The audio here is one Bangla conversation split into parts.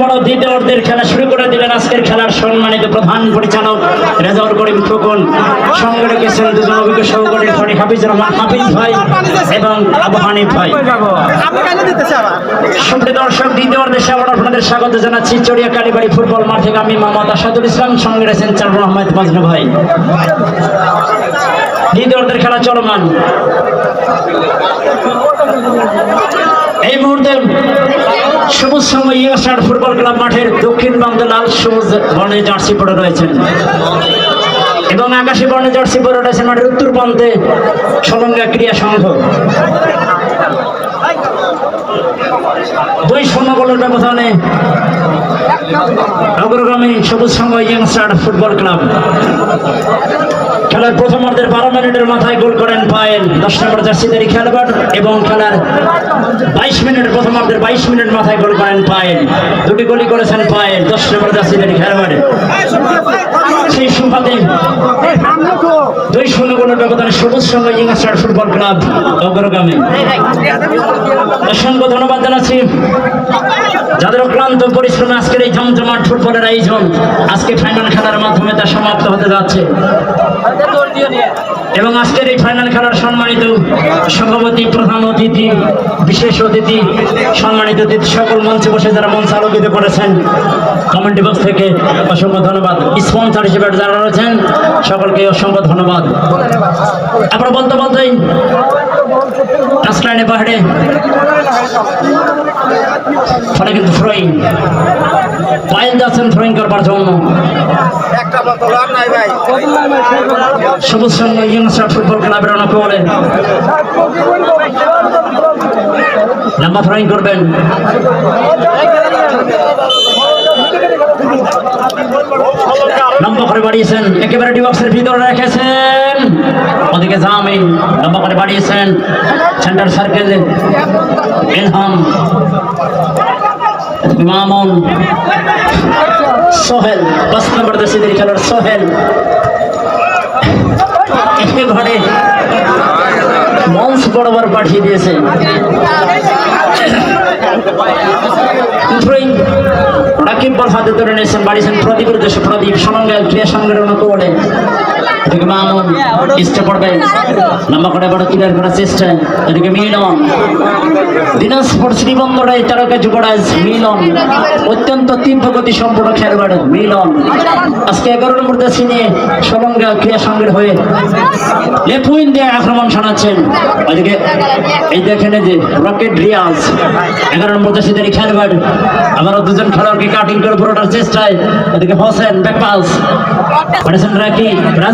বড় দ্বিতীয় অর্ধের খেলা শুরু করে দিলেন আজকের খেলার সম্মানিত প্রধান পরিচালক রেজাউল করিম খোকন। সঙ্গে রেখেছেন দুজন অভিজ্ঞ সহকারী ফরি হাফিজুর রহমান হাফিজ ভাই এবং আবু হানিফ ভাই। সুপ্রিয় দর্শক দ্বিতীয় অর্ধে আবার আপনাদের স্বাগত জানাচ্ছি চড়িয়া কালীবাড়ি ফুটবল মাঠ থেকে। আমি মোহাম্মদ আসাদুল ইসলাম সঙ্গে রয়েছেন চারুল আহমেদ মাজনু ভাই। দ্বিতীয় অর্ধের খেলা চলমান। এই মুহূর্তে সবুজ সঙ্গে ইয়াসার ফুটবল ক্লাব মাঠের দক্ষিণ বাংলা লাল সবুজ বর্ণের জার্সি পরে রয়েছেন। এবং আকাশী বর্ণের জার্সি পরে রয়েছেন মাঠের উত্তর প্রান্তে সলঙ্গা ক্রিয়া সংঘ। দুই শূন্য গোলের ব্যবধানে অগ্রগামী সবুজ সংঘ ইয়ংস্টার ফুটবল ক্লাব। খেলার প্রথম অর্ধের বারো মিনিটের মাথায় গোল করেন পায়েল। দশ নম্বর জার্সিদারি খেলোয়াড় এবং খেলার বাইশ মিনিটের প্রথম অর্ধের বাইশ মিনিট মাথায় গোল করেন পায়েল। দুটি গোলই করেছেন পায়েল, দশ নম্বর জার্সিদারি খেলোয়াড়। সেই সুবাদে ব্যবধানে সবুজ সঙ্গে ইংরেজ ফুটবল ক্লাব অগ্রগামী অসংখ্য ধন্যবাদ জানাচ্ছি। যাদের অক্লান্ত পরিশ্রমে আজকের এই জমজমাট ফুটবলের আয়োজন আজকে ফাইনাল খেলার মাধ্যমে তা সমাপ্ত হতে যাচ্ছে। এবং আজকের এই ফাইনাল খেলার সম্মানিত সভাপতি, প্রধান অতিথি, বিশেষ অতিথি, সম্মানিত অতিথি, সকল মঞ্চে বসে যারা মঞ্চ আলোকিত করেছেন, কমেন্ট বক্স থেকে অসংখ্য ধন্যবাদ। স্পন্সর হিসেবে যারা রয়েছেন, সকলকে অসংখ্য ধন্যবাদ। আমরা বলতে বলতেই পাহাড়ে ফলে কিন্তু থ্রোয়িং পায়েল যাচ্ছেন থ্রোয়িং করবার জন্য। সবুজ সঙ্গে ফুটবল ক্লাবের অনেক বলে লম্বা থ্রোয়িং করবেন। লম্বা করে বাড়িয়েছেন, একেবারে ডিবক্সের ভিতরে রেখেছেন। ওদিকে জামিন লম্বা করে বাড়িয়েছেন, সেন্টার সার্কেল এলহাম মামুন সোহেল, পাঁচ নম্বর দেশিদের খেলোয়াড় সোহেল। একেবারে মঞ্চ বরাবর পাঠিয়ে দিয়েছে। রাকিব বল ধরে নিয়েছেন বাড়িছেন প্রদীপের দেশে প্রদীপ সমন্বয় ক্রিয়া সংগঠন করে খেলোয়াড় দেশে আক্রমণ শোনাচ্ছেন। এই দেখেন যে রকেট রিয়াজ। এগারো নম্বর দেশিদের খেলোয়াড়। আবারও দুজন খেলোয়াড়কে কাটিং করে পুরোটার চেষ্টায় এদিকে হোসেন রাকি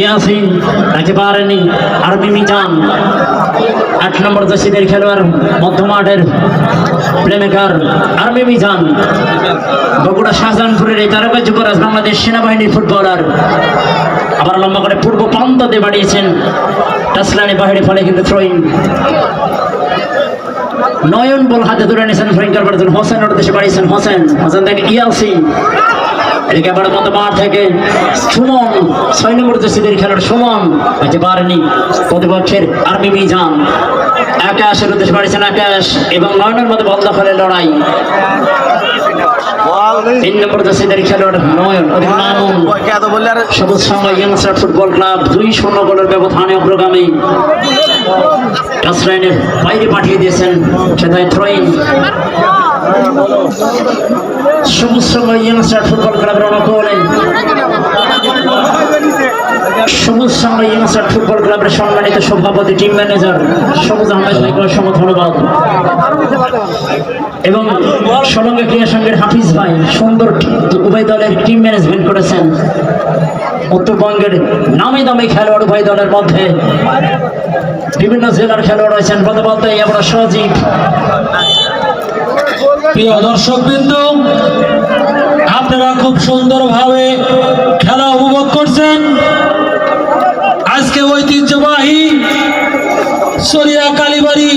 ইয়াসিন তাকে আরবি মিজান। আট নম্বর দশীদের খেলোয়াড়, মধ্যমাঠের প্লেমেকার আরবি মিজান। বগুড়া শাহজাহানপুরের এই তারকা যুবরাজ বাংলাদেশ সেনাবাহিনীর ফুটবলার আবার লম্বা করে পূর্ব প্রান্ততে বাড়িয়েছেন টাসলানি বাহিরে ফলে কিন্তু থ্রোয়িং নয়ন বল হাতে ধরে নিয়েছেন করবার জন্য হোসেন ওর দেশে বাড়িয়েছেন হোসেন। হোসেন থেকে ইয়াসি এদিকে মতো মাঠ থেকে সুমন, ছয় নম্বর দেশিদের খেলার সুমন হয়েছে পারেনি প্রতিপক্ষের আর্মি মিজান। আকাশের উদ্দেশ্যে বাড়িয়েছেন আকাশ, এবং নয়নের মধ্যে বল দখলের লড়াই। তিন নম্বর দেশিদের খেলোয়াড় নয়ন মামুন। সবুজ সংঘ ইয়ংস্টার ফুটবল ক্লাব দুই শূন্য গোলের ব্যবধানে অগ্রগামী। টাচলাইনের বাইরে পাঠিয়ে দিয়েছেন সেটাই থ্রোয়িং। সবুজ ইয়ংস্টার ফুটবল ক্লাবের সবুজ ইয়ংস্টার ফুটবল ক্লাবের সম্মানিত সভাপতি টিম ম্যানেজার সবুজ আহমেদ ধন্যবাদ। এবং ক্রিয়া সংঘের হাফিজ ভাই, সুন্দর উভয় দলের টিম ম্যানেজমেন্ট করেছেন। উত্তরবঙ্গের নামি দামি খেলোয়াড় উভয় দলের মধ্যে বিভিন্ন জেলার খেলোয়াড় রয়েছেন। বলতে আমরা সজীব। প্রিয় দর্শক বিন্দু আপনারা খুব সুন্দরভাবে খেলা উপভোগ করছেন। আজকে ঐতিহ্যবাহী সরিয়া কালীবাড়ি